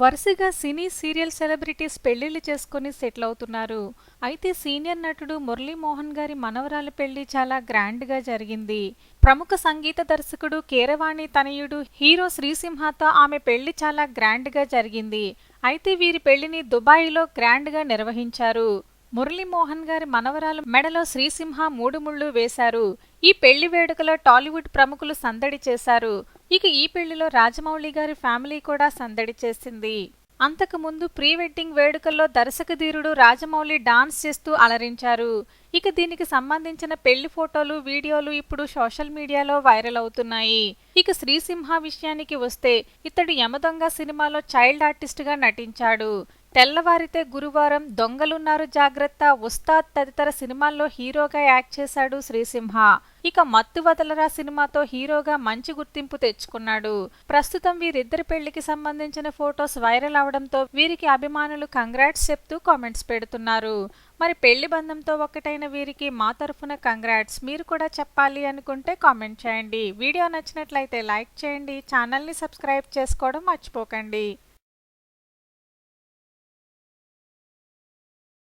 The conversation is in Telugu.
వరుసగా సినీ సీరియల్ సెలబ్రిటీస్ పెళ్ళిళ్ళు చేసుకుని సెటిల్ అవుతున్నారు. అయితే సీనియర్ నటుడు మురళీమోహన్ గారి మనవరాల పెళ్ళి చాలా గ్రాండ్గా జరిగింది. ప్రముఖ సంగీత దర్శకుడు కీరవాణి తనయుడు హీరో శ్రీసింహతో ఆమె పెళ్ళి చాలా గ్రాండ్గా జరిగింది. అయితే వీరి పెళ్ళిని దుబాయిలో గ్రాండ్గా నిర్వహించారు. మురళీమోహన్ గారి మనవరాలు మెడలో శ్రీసింహ మూడు ముళ్ళు వేశారు. ఈ పెళ్ళి వేడుకలో టాలీవుడ్ ప్రముఖులు సందడి చేశారు. ఇక ఈ పెళ్ళిలో రాజమౌళి గారి ఫ్యామిలీ కూడా సందడి చేసింది. అంతకుముందు ప్రీ వెడ్డింగ్ వేడుకల్లో దర్శకధీరుడు రాజమౌళి డాన్స్ చేస్తూ అలరించారు. ఇక దీనికి సంబంధించిన పెళ్ళి ఫోటోలు వీడియోలు ఇప్పుడు సోషల్ మీడియాలో వైరల్ అవుతున్నాయి. ఇక శ్రీసింహ విషయానికి వస్తే ఇతడు యమదొంగ సినిమాలో చైల్డ్ ఆర్టిస్ట్గా నటించాడు. తెల్లవారితే గురువారం దొంగలున్నారు జాగ్రత్త ఉస్తాద్ తదితర సినిమాల్లో హీరోగా యాక్ట్ చేశాడు శ్రీసింహ. ఇక మత్తు వదలరా సినిమాతో హీరోగా మంచి గుర్తింపు తెచ్చుకున్నాడు. ప్రస్తుతం వీరిద్దరి పెళ్ళికి సంబంధించిన ఫొటోస్ వైరల్ అవడంతో వీరికి అభిమానులు కంగ్రాట్స్ చెప్తూ కామెంట్స్ పెడుతున్నారు. మరి పెళ్ళి బంధంతో ఒక్కటైన వీరికి మా తరఫున కంగ్రాట్స్. మీరు కూడా చెప్పాలి అనుకుంటే కామెంట్ చేయండి. వీడియో నచ్చినట్లయితే లైక్ చేయండి. ఛానల్ని సబ్స్క్రైబ్ చేసుకోవడం మర్చిపోకండి.